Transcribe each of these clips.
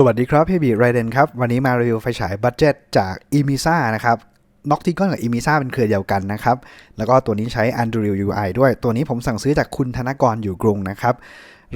สวัสดีครับพี่บีไรเดนครับ วันนี้มารีวิวไฟฉายบัตเจ็ตจากอิมิซ่านะครับน็อกทิกอนกับอิมิซ่าเป็นเครือเดียวกันนะครับ แล้วก็ตัวนี้ใช้ Android UI ด้วย ตัวนี้ผมสั่งซื้อจากคุณธนกรอยู่กรุงนะครับ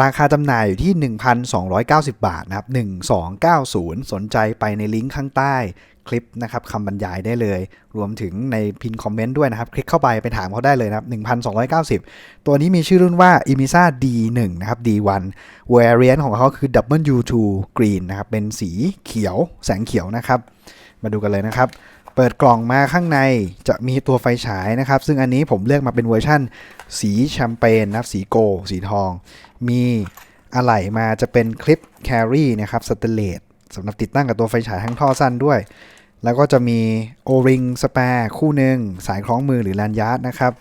ราคาจำหน่ายอยู่ที่ 1,290 บาทนะครับ 1290 สนใจไปในลิงก์ข้างใต้ คลิปนะครับคำบรรยายได้เลย รวมถึงในพินคอมเมนต์ด้วยนะครับ คลิกเข้าไปไปถามเขาได้เลยนะครับ 1,290 ตัวนี้มีชื่อรุ่นว่า e m i s a D1 นะครับ D1 variant ของเขาคือ W2 Green นะครับ เป็นสีเขียวแสงเขียวนะครับ มาดูกันเลยนะครับเปิดกล่องมาข้างในจะมีตัวไฟฉายนะครับ ซึ่งอันนี้ผมเลือกมาเป็นเวอร์ชั่น สีแชมเปญนะครับ สีโกลสีทอง มีอะไหล่มาจะเป็นคลิปแครี่นะครับสเตเลตสำหรับติดตั้งกับตัวไฟฉายทั้งท่อสั้นด้วย แล้วก็จะมี O-ring สแปร์คู่หนึ่งสายคล้องมือหรือแลนยาร์ดนะครับ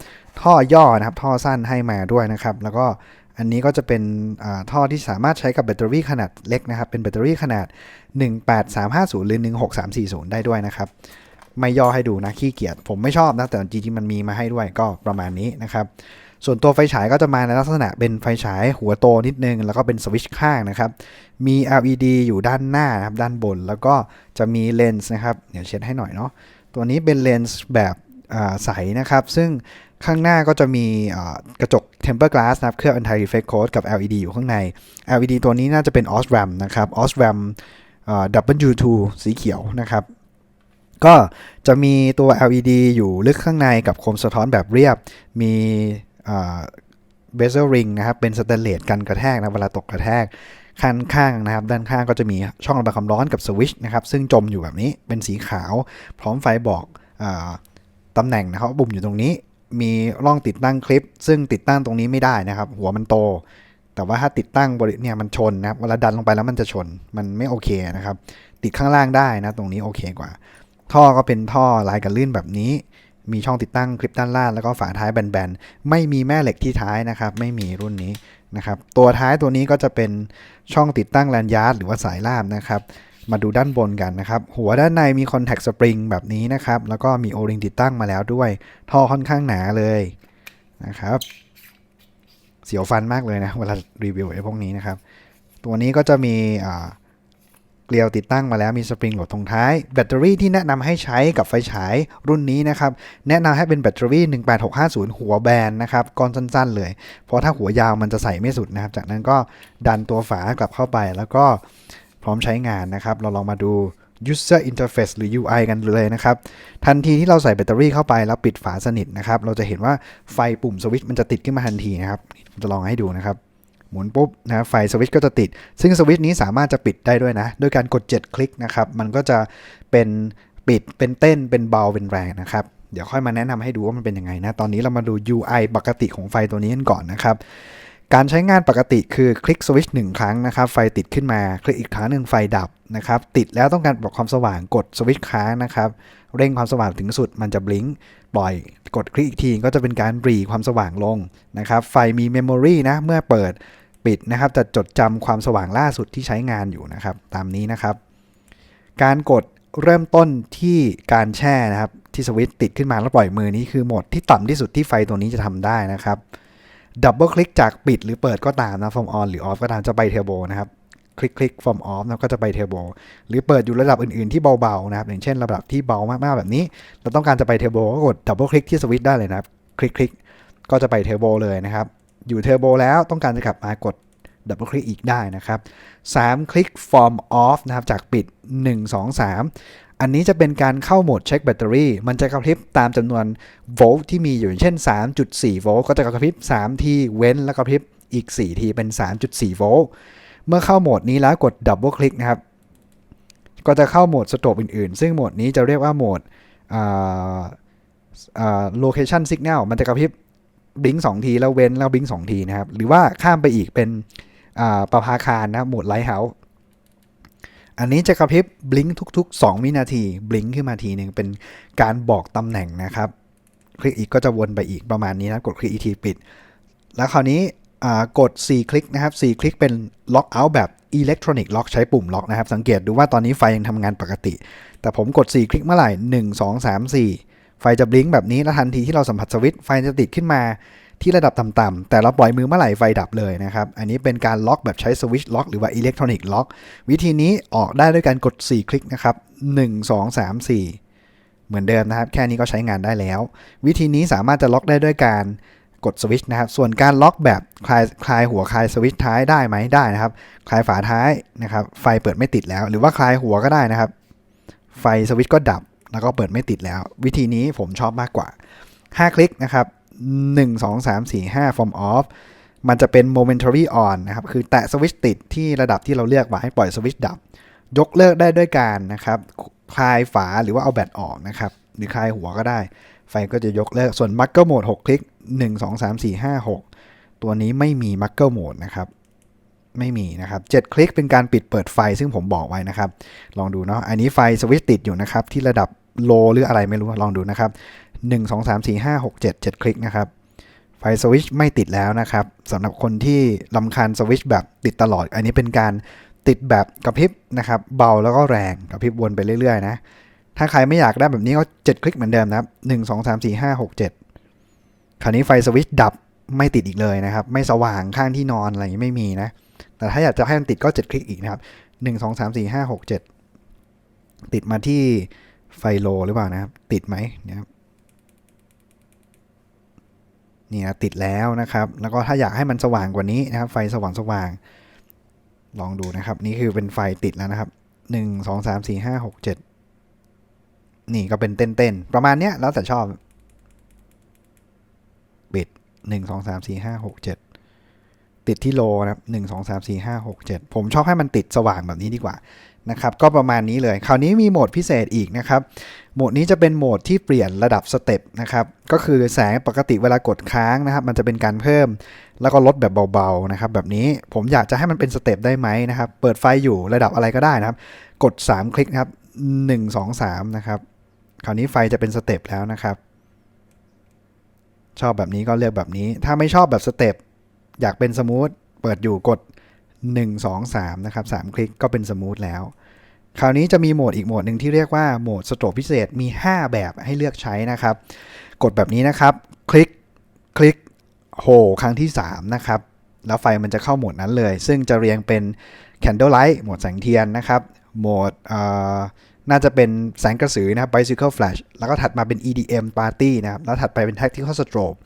ท่อย่อนะครับ ท่อสั้นให้มาด้วยนะครับ แล้วก็อันนี้ก็จะเป็นท่อที่สามารถใช้กับแบตเตอรี่ขนาดเล็กนะครับ เป็นแบตเตอรี่ขนาด 18350 หรือ 16340 ได้ด้วยนะครับ ไม่ย่อให้ดูนะขี้เกียจผมไม่ชอบนะ แต่จริงๆมันมีมาให้ด้วยก็ประมาณนี้นะครับ ส่วนตัวไฟฉายก็จะมาในลักษณะเป็นไฟฉายหัวโตนิดนึง แล้วก็เป็นสวิตช์ข้างนะครับ มี LED อยู่ด้านหน้านะครับด้านบน แล้วก็จะมีเลนส์นะครับ เดี๋ยวเช็ดให้หน่อยเนาะ ตัวนี้เป็นเลนส์แบบใสนะครับ ซึ่งข้างหน้าก็จะมีกระจก tempered glass นะครับ เคลือบ anti reflect coat กับ LED อยู่ข้างใน LED ตัวนี้น่าจะเป็น Osram นะครับ Osram W2 สีเขียวนะครับก็จะมีตัว LED อยู่ลึกข้างในกับโคมสะท้อนแบบเรียบ มี เบเซลริงนะครับเป็นสแตนเลสกันกระแทกนะเวลาตกกระแทกข้างข้างนะครับ ด้านข้างก็จะมีช่องระบายความร้อนกับสวิชนะครับ ซึ่งจมอยู่แบบนี้เป็นสีขาว พร้อมไฟบอกอตำแหน่งนะครับปุ่มอยู่ตรงนี้ มีร่องติดตั้งคลิป ซึ่งติดตั้งตรงนี้ไม่ได้นะครับ หัวมันโต แต่ว่าถ้าติดตั้งบริเนี่ยมันชนนะครับเวลาดันลงไปแล้วมันจะชนมันไม่โอเคนะครับ ติดข้างล่างได้นะ ตรงนี้โอเคกว่า ท่อก็เป็นท่อลายกันลื่นแบบนี้ มีช่องติดตั้งคลิปด้านล่างแล้วก็ฝาท้ายแบนๆ ไม่มีแม่เหล็กที่ท้ายนะครับ ไม่มีรุ่นนี้นะครับ ตัวท้ายตัวนี้ก็จะเป็นช่องติดตั้งแลนยาร์ดหรือว่าสายล่ามนะครับ มาดูด้านบนกันนะครับ หัวด้านในมีคอนแทคสปริงแบบนี้นะครับ แล้วก็มีโอริงติดตั้งมาแล้วด้วย ท่อค่อนข้างหนาเลยนะครับ เสียวฟันมากเลยนะ เวลารีวิวไอ้พวกนี้นะครับ ตัวนี้ก็จะมีอ่า เกลียวติดตั้งมาแล้วมีสปริงโหลดตรงท้าย แบตเตอรี่ที่แนะนำให้ใช้กับไฟฉายรุ่นนี้นะครับ แนะนำให้เป็นแบตเตอรี่ 18650 หัวแบนนะครับก้อนสั้นๆ เลย เพราะถ้าหัวยาวมันจะใส่ไม่สุดนะครับ จากนั้นก็ดันตัวฝากลับเข้าไป แล้วก็พร้อมใช้งานนะครับ เราลองมาดู user interface หรือ UI กันเลยนะครับ ทันทีที่เราใส่แบตเตอรี่เข้าไปแล้วปิดฝาสนิทนะครับ เราจะเห็นว่าไฟปุ่มสวิตช์มันจะติดขึ้นมาทันทีนะครับผมจะลองให้ดูนะครับ หมุนปุ๊บนะไฟสวิตช์ก็จะติด ซึ่งสวิตช์นี้สามารถจะปิดได้ด้วยนะ ด้วยการกด 7 คลิกนะครับ มันก็จะเป็นปิด เป็นเต้น เป็นเบา เป็นแรงนะครับ เดี๋ยวค่อยมาแนะนำให้ดูว่ามันเป็นยังไงนะ ตอนนี้เรามาดู UI ปกติของไฟตัวนี้กันก่อนนะครับ การใช้งานปกติคือคลิกสวิตช์หนึ่งครั้งนะครับ ไฟติดขึ้นมาคลิกอีกครั้งหนึ่งไฟดับนะครับ ติดแล้วต้องการปรับความสว่างกดสวิตช์ค้างนะครับ เร่งความสว่างถึงสุด มันจะบลิงก์ปล่อยกดคลิกอีกทีก็จะเป็นการรีความสว่างลงนะครับ ไฟมีเมมโมรีนะ เมื่อเปิดปิดนะครับ จะจดจำความสว่างล่าสุดที่ใช้งานอยู่นะครับ ตามนี้นะครับ การกดเริ่มต้นที่การแช่นะครับ ที่สวิตติดขึ้นมาแล้วปล่อยมือนี้คือโหมดที่ต่ำที่สุดที่ไฟตัวนี้จะทำได้นะครับดับเบิลคลิกจากปิดหรือเปิดก็ตามนะ from on หรือ off ก็ตามจะไปเทอร์โบนะครับ คลิกคลิก from off นะก็จะไปเทอร์โบหรือเปิดอยู่ระดับอื่นๆที่เบาๆนะครับอย่างเช่นระดับที่เบามากๆแบบนี้ เราต้องการจะไปเทอร์โบก็กดดับเบิลคลิกที่สวิตช์ได้เลยนะครับ คลิกคลิกก็จะไปเทอร์โบเลยนะครับ อยู่เทอร์โบแล้วต้องการจะกลับมากดดับเบิลคลิกอีกได้นะครับ 3 คลิก from off นะครับ จากปิด 1 2 3 อันนี้จะเป็นการเข้าโหมดเช็คแบตเตอรี่ มันจะกระพริบตามจำนวนโวลต์ที่มีอยู่อย่างเช่น 3.4 โวลต์ก็จะกระพริบ 3 ที เว้นแล้วกระพริบอีก 4 ทีเป็น 3.4 โวลต์ เมื่อเข้าโหมดนี้แล้วกดดับเบิลคลิกนะครับ ก็จะเข้าโหมดสโตรบอื่นๆ ซึ่งโหมดนี้จะเรียกว่าโหมดอ่าอ่า location signal มันจะกระพริบบลิงสองทีแล้วเว้นแล้วบลิงสองทีนะครับ หรือว่าข้ามไปอีกเป็นอ่าประภาคารนะครับโหมดไลท์เฮาส์อันนี้จะกระพริบบลิงทุก ๆ 2 วินาทีบลิงขึ้นมาทีหนึ่งเป็นการบอกตำแหน่งนะครับ คลิกอีกก็จะวนไปอีกประมาณนี้นะกดคลิกอีกทีปิด แล้วคราวนี้ กด 4 คลิกนะครับ 4 คลิกเป็นล็อกเอาท์แบบอิเล็กทรอนิกส์ล็อกใช้ปุ่มล็อกนะครับ สังเกตดูว่าตอนนี้ไฟยังทำงานปกติ แต่ผมกด 4 คลิกเมื่อไหร่ 1 2 3 4 ไฟจะบลิงก์แบบนี้ แล้วทันทีที่เราสัมผัสสวิตช์ไฟจะติดขึ้นมาที่ระดับต่ำๆ แต่เราปล่อยมือเมื่อไหร่ไฟดับเลยนะครับ อันนี้เป็นการล็อกแบบใช้สวิตช์ล็อกหรือว่าอิเล็กทรอนิกส์ล็อก วิธีนี้ออกได้ด้วยการกด 4 คลิกนะครับ 1 2 3 4 เหมือนเดิมนะครับ แค่นี้ก็ใช้งานได้แล้ว วิธีนี้สามารถจะล็อกได้ด้วยการ กดสวิตช์นะครับ ส่วนการล็อกแบบคลายคลายหัวคลายสวิตช์ท้ายได้ไหมได้นะครับ คลายฝาท้ายนะครับ ไฟเปิดไม่ติดแล้ว หรือว่าคลายหัวก็ได้นะครับ ไฟสวิตช์ก็ดับแล้วก็เปิดไม่ติดแล้ว วิธีนี้ผมชอบมากกว่า 5 คลิกนะครับ 1 2 3 4 5 from off มันจะเป็น momentary on นะครับ คือแตะสวิตช์ติดที่ระดับที่เราเลือกไว้ปล่อยสวิตช์ดับ ยกเลิกได้ด้วยการนะครับ คลายฝาหรือว่าเอาแบตออกนะครับ หรือคลายหัวก็ได้ ไฟก็จะยกเลิก ส่วน Mucker Mode 6 คลิก 1 2 3 4 5 6 ตัวนี้ไม่มี Mucker Mode นะครับ ไม่มีนะครับ 7 คลิกเป็นการปิดเปิดไฟซึ่งผมบอกไว้นะครับ ลองดูเนาะ อันนี้ไฟสวิตช์ติดอยู่นะครับ ที่ระดับโลหรืออะไรไม่รู้ ลองดูนะครับ 1 2 3 4 5 6 7 7 คลิกนะครับ ไฟสวิตช์ไม่ติดแล้วนะครับสำหรับคนที่ลำคาญสวิตช์แบบติดตลอด อันนี้เป็นการติดแบบกระพริบนะครับ เบาแล้วก็แรงกระพริบวนไปเรื่อยๆนะ ถ้าใครไม่อยากได้แบบนี้ก็ 7 คลิกเหมือนเดิมนะครับ1 2 3 4 5 6 7คราวนี้ไฟสวิตช์ดับไม่ติดอีกเลยนะครับ ไม่สว่างข้างที่นอนอะไรอย่างนี้ไม่มีนะ แต่ถ้าอยากจะให้มันติดก็ 7 คลิกอีกนะครับ1 2 3 4 5 6 7ติดมาที่ไฟโลหรือเปล่านะครับ ติดไหมนี่ยครับนี่ยติดแล้วนะครับ แล้วก็ถ้าอยากให้มันสว่างกว่านี้นะครับ ไฟสว่างสว่าง ลองดูนะครับ นี่คือเป็นไฟติดแล้วนะครับ1 2 3 4 5 6 7 นี่ก็เป็นเต้นๆ ประมาณเนี้ยแล้วแต่ชอบปิด1 2 3 4 5 6 7ติดที่โลนะครับ1 2 3 4 5 6 7ผมชอบให้มันติดสว่างแบบนี้ดีกว่านะครับ ก็ประมาณนี้เลย คราวนี้มีโหมดพิเศษอีกนะครับ โหมดนี้จะเป็นโหมดที่เปลี่ยนระดับสเต็ปนะครับ ก็คือแสงปกติเวลากดค้างนะครับ มันจะเป็นการเพิ่ม แล้วก็ลดแบบเบาๆนะครับ แบบนี้ผมอยากจะให้มันเป็นสเต็ปได้ไหมนะครับ เปิดไฟอยู่ระดับอะไรก็ได้นะครับ กด 3 คลิกนะครับ 1 2 3 นะครับ คราวนี้ไฟจะเป็นสเต็ปแล้วนะครับ ชอบแบบนี้ก็เลือกแบบนี้ ถ้าไม่ชอบแบบสเต็ปอยากเป็นสมูทเปิดอยู่กด 1 2 3 นะครับ 3 คลิกก็เป็นสมูทแล้ว คราวนี้จะมีโหมดอีกโหมดหนึ่งที่เรียกว่าโหมดสโตรพิเศษมี 5 แบบให้เลือกใช้นะครับ กดแบบนี้นะครับ คลิกคลิกโฮครั้งที่ 3 นะครับ แล้วไฟมันจะเข้าโหมดนั้นเลย ซึ่งจะเรียงเป็น Candle Light โหมดแสงเทียนนะครับโหมดเอ่อ น่าจะเป็นแสงกระสือนะครับ Bicycle Flash แล้วก็ถัดมาเป็น EDM Party นะครับ แล้วถัดไปเป็น Tactical Strobe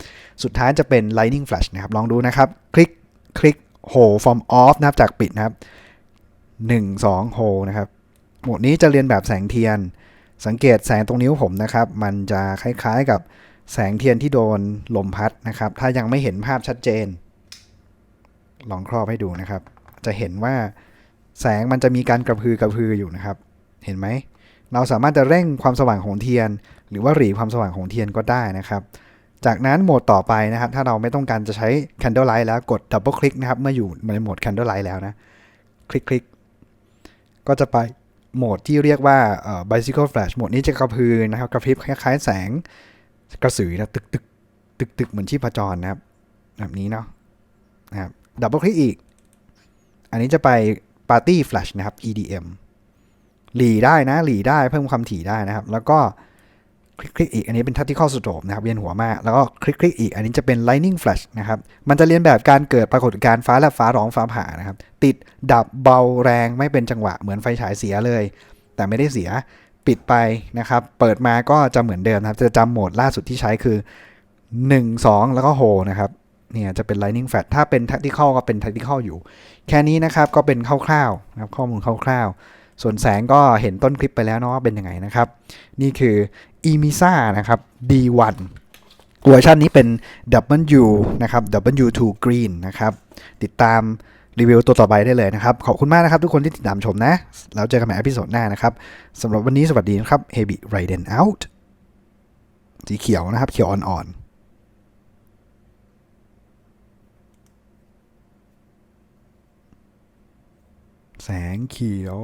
สุดท้ายจะเป็น Lightning Flash นะครับ ลองดูนะครับ คลิก คลิกโฮ from off นะครับ จากปิดนะครับ 1 2โฮนะครับโหมดนี้จะเรียนแบบแสงเทียน สังเกตแสงตรงนิ้วผมนะครับ มันจะคล้ายๆกับแสงเทียนที่โดนลมพัดนะครับ ถ้ายังไม่เห็นภาพชัดเจน ลองครอบให้ดูนะครับ จะเห็นว่าแสงมันจะมีการกระพือกระพืออยู่นะครับ เห็นไหม เราสามารถจะเร่งความสว่างของเทียน หรือว่าหรี่ความสว่างของเทียนก็ได้นะครับ จากนั้นโหมดต่อไปนะครับ ถ้าเราไม่ต้องการจะใช้ Candle Light แล้วกด Double Click นะครับ เมื่ออยู่ในโหมด Candle Light แล้วนะ คลิกคลิกก็จะไปโหมดที่เรียกว่า Bicycle Flash โหมดนี้จะกระพือนะครับ กระพริบคล้ายๆ แสงกระสือนะตึกตึกตึกตึกเหมือนชีพจรนะครับ แบบนี้เนาะนะครับ Double Click อีก อันนี้จะไป Party Flash นะครับ EDM หลีได้นะ หลีได้เพิ่มความถี่ได้นะครับ แล้วก็คลิกคลิกอีกอันนี้เป็น tactical strobe นะครับเวียนหัวมาก แล้วก็คลิกคลิกอีกอันนี้จะเป็น lightning flash นะครับ มันจะเรียนแบบการเกิดปรากฏการณ์ฟ้าแลบฟ้าร้องฟ้าผ่านะครับ ติดดับเบาแรงไม่เป็นจังหวะเหมือนไฟฉายเสียเลย แต่ไม่ได้เสียปิดไปนะครับ เปิดมาก็จะเหมือนเดิมนะครับ จะจำโหมดล่าสุดที่ใช้คือ 1 2 แล้วก็โฮนะครับ เนี่ยจะเป็น lightning flash ถ้าเป็น tactical ก็เป็น tactical อยู่ แค่นี้นะครับก็เป็นคร่าวๆนะครับข้อมูลคร่าวๆ ส่วนแสงก็เห็นต้นคลิปไปแล้วเนาะว่าเป็นยังไงนะครับ นี่คือ EMISA นะครับ D1 เวอร์ชันนี้เป็น W นะครับ W2 Green นะครับ ติดตามรีวิวตัวต่อไปได้เลยนะครับ ขอบคุณมากนะครับ ทุกคนที่ติดตามชมนะ แล้วเจอกันใหม่อพิโซดหน้านะครับสำหรับวันนี้สวัสดีนะครับ Heavy Raiden out สีเขียวนะครับ เขียวอ่อนๆแสงเขียว